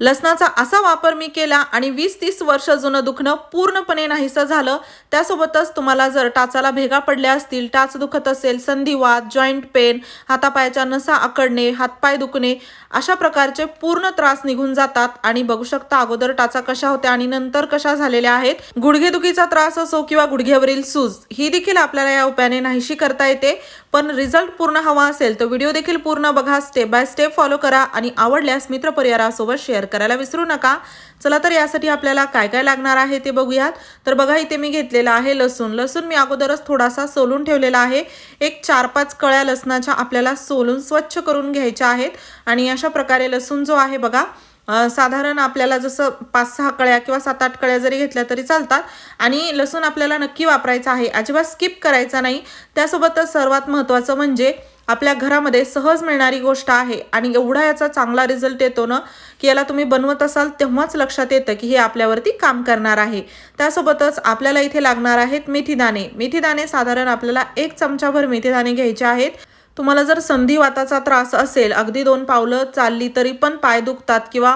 लसणाचा असा वापर मी केला आणि वीस तीस वर्ष जुनं दुखणं पूर्णपणे नाहीसं झालं. त्यासोबतच तुम्हाला जर टाचाला भेगा पडल्या असतील टाच दुखत असेल संधिवात जॉईंट पेन हातापायाच्या नसा आकडणे हातपाय दुखणे अशा प्रकारचे पूर्ण त्रास निघून जातात. आणि बघू शकता अगोदर टाचा कशा होत्या आणि नंतर कशा झालेल्या आहेत. गुडघेदुखीचा त्रास असो किंवा गुडघ्यावरील सूज ही देखील आपल्याला या उपायाने नाहीशी करता येते. पण रिझल्ट पूर्ण हवा असेल तर व्हिडिओ देखील पूर्ण बघा स्टेप बाय स्टेप फॉलो करा आणि आवडल्यास मित्रपरिवारासोबत शेअर करायला विसरू नका. चला तर यासाठी आपल्याला काय काय लागणार आहे ते बघूयात. तर बघा इथे मी घेतलेला आहे लसूण. लसूण मी अगोदरच थोडासा सोलून ठेवलेला आहे. एक चार पाच कळ्या लसणाच्या आपल्याला सोलून स्वच्छ करून घ्यायच्या आहेत. आणि अशा प्रकारे लसूण जो आहे बघा साधारण आपल्याला जसं पाच सहा कळ्या किंवा सात आठ कळ्या जरी घेतल्या तरी चालतात. आणि लसूण आपल्याला नक्की वापरायचा आहे अजिबात स्किप करायचा नाही. त्यासोबतच सर्वात महत्त्वाचं म्हणजे आपल्या घरामध्ये सहज मिळणारी गोष्ट आहे आणि एवढा याचा चांगला रिझल्ट येतो ना की याला तुम्ही बनवत असाल तेव्हाच लक्षात येतं की हे आपल्यावरती काम करणार आहे. त्यासोबतच आपल्याला इथे लागणार आहेत मेथीदाणे. मेथीदाणे साधारण आपल्याला एक चमचाभर मेथीदाणे घ्यायचे आहेत. तुम्हाला जर संधिवाताचा त्रास असेल अगदी दोन पावलं चालली तरी पण पाय दुखतात किंवा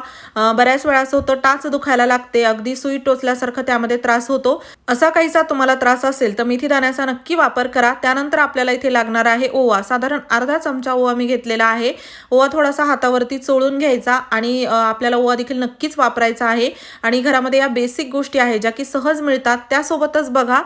बऱ्याच वेळा असं होतं टाच दुखायला लागते अगदी सुई टोचल्यासारखं त्यामध्ये त्रास होतो. असा काहीसा तुम्हाला त्रास असेल तर मेथी दाण्याचा नक्की वापर करा. त्यानंतर आपल्याला इथे लागणार आहे ओवा. साधारण अर्धा चमचा ओवा मी घेतलेला आहे. ओवा थोडासा हातावरती चोळून घ्यायचा आणि आपल्याला ओवा देखील नक्कीच वापरायचा आहे. आणि घरामध्ये या बेसिक गोष्टी आहेत ज्या की सहज मिळतात त्यासोबतच बघा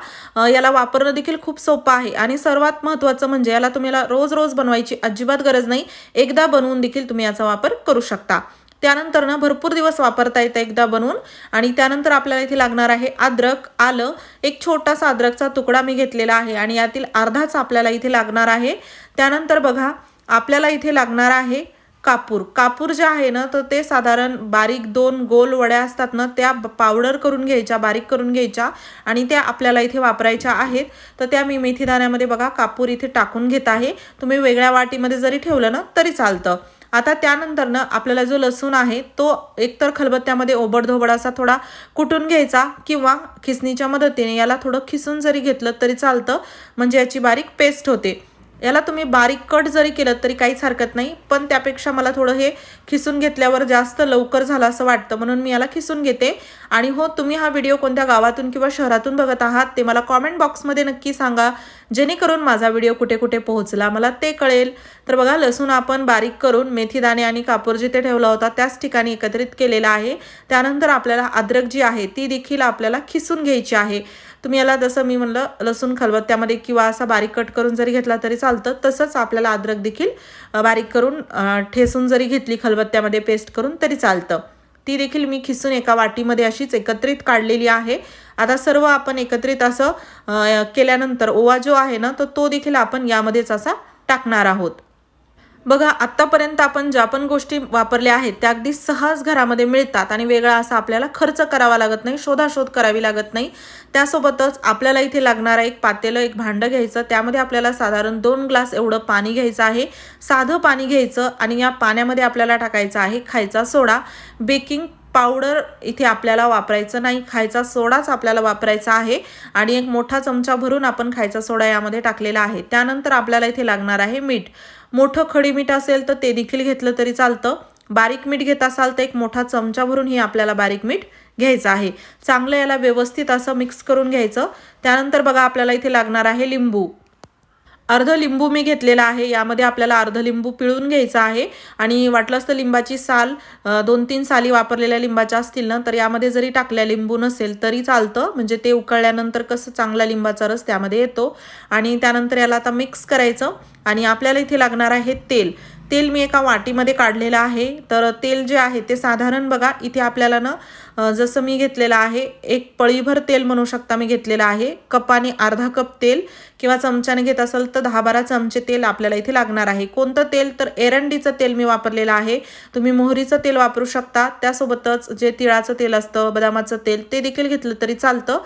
याला वापरणं देखील खूप सोपं आहे. आणि सर्वात महत्त्वाचं म्हणजे याला तुम्हाला रोज रोज बनवायची अजिबात गरज नाही. एकदा बनवून देखील तुम्ही याचा वापर करू शकता. त्यानंतर ना भरपूर दिवस वापरता येतं एकदा बनवून. आणि त्यानंतर आपल्याला इथे लागणार आहे अद्रक आलं. एक छोटासा अद्रकचा तुकडा मी घेतलेला आहे आणि यातील अर्धाच आपल्याला इथे लागणार आहे. त्यानंतर बघा आपल्याला इथे लागणार आहे कापूर. कापूर जे आहे ना तर ते साधारण बारीक दोन गोल वड्या असतात ना त्या पावडर करून घ्यायच्या बारीक करून घ्यायच्या आणि त्या आपल्याला इथे वापरायच्या आहेत. तर त्या मी मेथीदाण्यामध्ये बघा कापूर इथे टाकून घेत आहे. तुम्ही वेगळ्या वाटीमध्ये जरी ठेवलं ना तरी चालतं. आता त्यानंतर ना आपल्याला जो लसूण आहे तो एकतर खलबत्त्यामध्ये ओबडधोबड असा थोडा कुटून घ्यायचा किंवा खिसणीच्या मदतीने याला थोडं खिसून जरी घेतलं तरी चालतं. म्हणजे याची बारीक पेस्ट होते. याला तुम्ही बारीक कट जरी केलं तरी काहीच हरकत नाही पण त्यापेक्षा मला थोडं हे खिसून घेतल्यावर जास्त लवकर झालं असं वाटतं. म्हणून मी याला खिसून घेते. आणि हो तुम्ही हा व्हिडिओ कोणत्या गावातून किंवा शहरातून बघत आहात ते मला कॉमेंट बॉक्समध्ये नक्की सांगा जेणेकरून माझा व्हिडिओ कुठे कुठे पोहोचला. मला ते कळेल. तर बघा लसूण आपण बारीक करून मेथीदाणे आणि कापूर जिथे ठेवला होता त्याच ठिकाणी एकत्रित केलेला आहे. त्यानंतर आपल्याला अद्रक जी आहे ती देखील आपल्याला खिसून घ्यायची आहे. तुम्ही याला जसं मी म्हणलं लसूण खलबत्त्यामध्ये किंवा असा बारीक कट करून जरी घेतला तरी चालतं. तसंच आपल्याला अद्रक देखील बारीक करून ठेसून जरी घेतली खलबत्त्यामध्ये पेस्ट करून तरी चालतं. ती देखील मी खिसून एका वाटीमध्ये अशीच एकत्रित काढलेली आहे. आता सर्व आपण एकत्रित असं केल्यानंतर ओवा जो आहे ना तर तो देखील आपण यामध्येच असा टाकणार आहोत. बघा आत्तापर्यंत आपण ज्या पण गोष्टी वापरल्या आहेत त्या अगदी सहज घरामध्ये मिळतात आणि वेगळा असा आपल्याला खर्च करावा लागत नाही शोधाशोध करावी लागत नाही. त्यासोबतच आपल्याला इथे लागणारा एक पातेलं एक भांडं घ्यायचं. त्यामध्ये आपल्याला साधारण दोन ग्लास एवढं पाणी घ्यायचं आहे. साधं पाणी घ्यायचं आणि या पाण्यामध्ये आपल्याला टाकायचं आहे खायचा सोडा. बेकिंग पावडर इथे आपल्याला वापरायचं नाही. खायचा सोडाच आपल्याला वापरायचा आहे. आणि एक मोठा चमचा भरून आपण खायचा सोडा यामध्ये टाकलेला आहे. त्यानंतर आपल्याला इथे लागणार आहे मीठ. मोठं खडी मीठ असेल तर ते देखील घेतलं तरी चालतं. बारीक मीठ घेत असाल तर एक मोठा चमचा भरून ही आपल्याला बारीक मीठ घ्यायचं आहे. चांगलं याला व्यवस्थित असं मिक्स करून घ्यायचं. त्यानंतर बघा आपल्याला इथे लागणार आहे लिंबू. अर्ध लिंबू मी घेतलेला आहे. यामध्ये आपल्याला अर्ध लिंबू पिळून घ्यायचा आहे. आणि वाटलंच तर लिंबाची साल दोन तीन साली वापरलेल्या लिंबाच्या असतील ना तर यामध्ये जरी टाकल्या लिंबू नसेल तरी चालतं. म्हणजे ते उकळल्यानंतर कसं चांगला लिंबाचा रस त्यामध्ये येतो. आणि त्यानंतर याला आता मिक्स करायचं. आणि आपल्याला इथे लागणार आहे तेल. तेल मी एका वाटीमध्ये काढलेलं आहे. तर तेल जे आहे ते साधारण बघा इथे आपल्याला ना जसं मी घेतलेलं आहे एक पळीभर तेल म्हणू शकता मी घेतलेलं आहे. कपाने अर्धा कप तेल किंवा चमच्याने घेत असाल तर दहा बारा चमचे तेल आपल्याला इथे लागणार आहे. कोणतं तेल? तर एरंडीचं तेल मी वापरलेलं आहे. तुम्ही मोहरीचं तेल वापरू शकता. त्यासोबतच जे तिळाचं तेल असतं बदामाचं तेल ते देखील घेतलं तरी चालतं.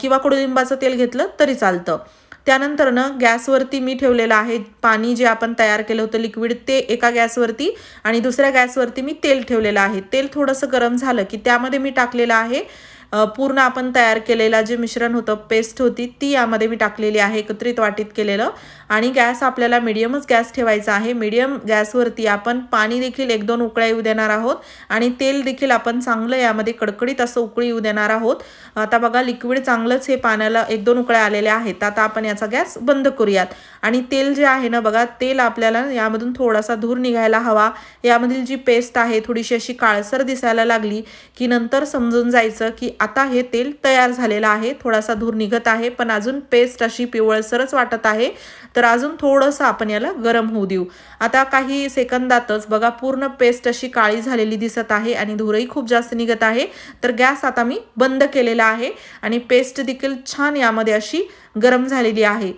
किंवा कडुलिंबाचं तेल घेतलं तरी चालतं. त्यानंतर ना गॅसवरती मी ठेवलेलं आहे. पाणी जे आपण तयार केलं होतं लिक्विड ते एका गॅसवरती आणि दुसऱ्या गॅसवरती मी तेल ठेवलेलं आहे. तेल थोडंसं गरम झालं की त्यामध्ये मी टाकलेलं आहे पूर्ण आपण तयार केलेला जे मिश्रण होतं पेस्ट होती ती यामध्ये मी टाकलेली आहे एकत्रित वाटीत केलेलं. आणि गॅस आपल्याला मिडियमच गॅस ठेवायचा आहे. मिडियम गॅसवरती आपण पाणी देखील एक दोन उकळ्या येऊ देणार आहोत. आणि तेल देखील आपण चांगलं यामध्ये कडकडीत असं उकळी येऊ देणार आहोत. आता बघा लिक्विड चांगलंच हे पाण्याला एक दोन उकळ्या आलेल्या आहेत. आता आपण याचा गॅस बंद करूयात. आणि तेल जे आहे ना बघा तेल आपल्याला यामधून थोडासा धूर निघायला हवा. यामधील जी पेस्ट आहे थोडीशी अशी काळसर दिसायला लागली की नंतर समजून जायचं की आता हे तेल तयार झालेलं आहे. थोडासा धूर निघत आहे पण अजून पेस्ट अशी पिवळसरच वाटत आहे. तर अजून थोडंसं आपण याला गरम होऊ देऊ. आता काही सेकंदातच बघा पूर्ण पेस्ट अशी काळी झालेली दिसत आहे आणि धूरही खूप जास्त निघत आहे. तर गॅस आता मी बंद केलेला आहे आणि पेस्ट देखील छान यामध्ये अशी गरम झालेली आहे.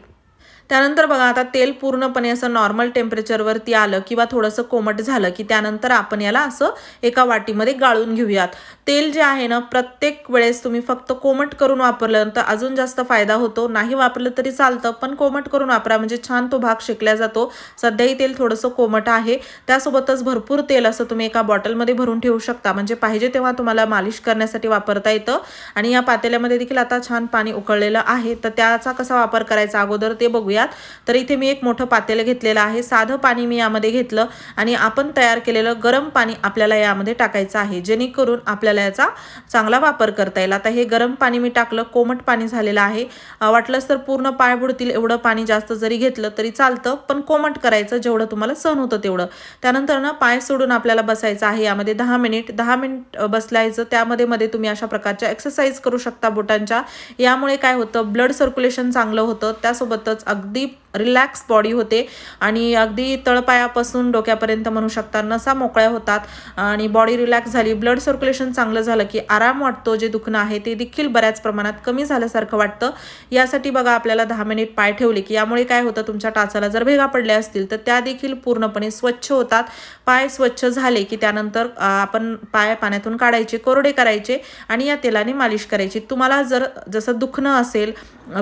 त्यानंतर बघा आता तेल पूर्णपणे असं नॉर्मल टेम्परेचरवरती आलं किंवा थोडंसं कोमट झालं की त्यानंतर आपण याला असं एका वाटीमध्ये गाळून घेऊयात. तेल जे आहे ना प्रत्येक वेळेस तुम्ही फक्त कोमट करून वापरलं तर अजून जास्त फायदा होतो. नाही वापरलं तरी चालतं पण कोमट करून वापरा. म्हणजे छान तो भाग शेकला जातो. सध्याही तेल थोडंसं कोमट आहे. त्यासोबतच भरपूर तेल असं तुम्ही एका बॉटलमध्ये भरून ठेवू शकता. म्हणजे पाहिजे तेव्हा तुम्हाला मालिश करण्यासाठी वापरता येतं. आणि या पातेल्यामध्ये देखील आता छान पाणी उकळलेलं आहे. तर त्याचा कसा वापर करायचा? अगोदर ते बघूया. बघूयात तर इथे मी एक मोठं पातेलं घेतलेलं आहे. साधं पाणी मी यामध्ये घेतलं आणि आपण तयार केलेलं गरम पाणी आपल्याला यामध्ये टाकायचं आहे. जेणेकरून आपल्याला याचा चांगला वापर करता येईल. आता हे गरम पाणी मी टाकलं कोमट पाणी झालेलं आहे. वाटलंच तर पूर्ण पाय बुडतील एवढं पाणी जास्त जरी घेतलं तरी चालतं पण कोमट करायचं जेवढं तुम्हाला सहन होतं तेवढं. त्यानंतर ना पाय सोडून आपल्याला बसायचं आहे. यामध्ये दहा मिनिट दहा मिनिट बसलायचं. त्यामध्ये मध्ये तुम्ही अशा प्रकारच्या एक्सरसाइज करू शकता बोटांच्या. यामुळे काय होतं ब्लड सर्क्युलेशन चांगलं होतं. त्यासोबतच अगदी रिलॅक्स बॉडी होते. आणि अगदी तळपायापासून डोक्यापर्यंत म्हणू शकता नसा मोकळ्या होतात. आणि बॉडी रिलॅक्स झाली ब्लड सर्क्युलेशन चांगलं झालं की आराम वाटतो जे दुखणं आहे ते देखील बऱ्याच प्रमाणात कमी झाल्यासारखं वाटतं. यासाठी बघा आपल्याला दहा मिनिट पाय ठेवले की यामुळे काय होतं तुमच्या टाचाला जर भेगा पडल्या असतील तर त्या देखील पूर्णपणे स्वच्छ होतात. पाय स्वच्छ झाले की त्यानंतर आपण पाय पाण्यातून काढायचे कोरडे करायचे आणि या तेलाने मालिश करायची. तुम्हाला जर जसं दुखणं असेल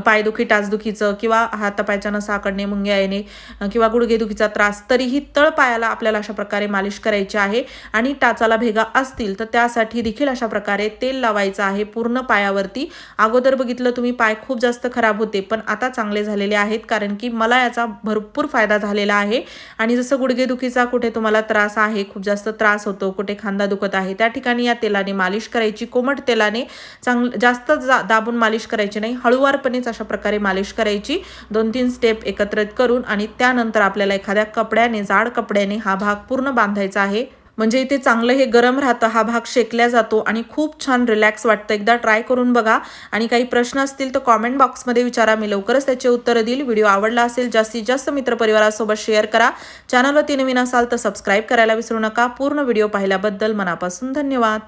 पायदुखी टाचदुखीचं किंवा हातापायच्या नसा आकडणे मुंग्या येणे किंवा गुडघेदुखीचा त्रास तरीही तळपायाला आपल्याला अशा प्रकारे मालिश करायची आहे आणि टाचाला भेगा असतील तर त्यासाठी देखील अशा प्रकारे तेल लावायचं आहे पूर्ण पायावरती. अगोदर बघितलं तुम्ही पाय खूप जास्त खराब होते पण आता चांगले झालेले आहेत कारण की मला याचा भरपूर फायदा झालेला आहे. आणि जसं गुडघेदुखीचा कुठे तुम्हाला त्रास आहे खूप जास्त त्रास होतो कुठे खांदा दुखत आहे त्या ठिकाणी या तेलाने मालिश करायची. कोमट तेलाने चांग जास्त जा दाबून मालिश करायची नाही. हळुवारपणेच अशा प्रकारे मालिश करायची. दोन तीन स्टेप एकत्रित करून आणि त्यानंतर आपल्याला एखाद्या कपड्याने जाड कपड्याने हा भाग पूर्ण बांधायचा आहे. म्हणजे इथे चांगलं हे गरम राहतं हा भाग शेकल्या जातो आणि खूप छान रिलॅक्स वाटतं. एकदा ट्राय करून बघा. आणि काही प्रश्न असतील तर कॉमेंट बॉक्समध्ये विचारा. मी लवकरच त्याचे उत्तरं देईल. व्हिडिओ आवडला असेल जास्तीत जास्त मित्रपरिवारासोबत शेअर करा. चॅनलवरती नवीन असाल तर सबस्क्राईब करायला विसरू नका. पूर्ण व्हिडिओ पाहिल्याबद्दल मनापासून धन्यवाद.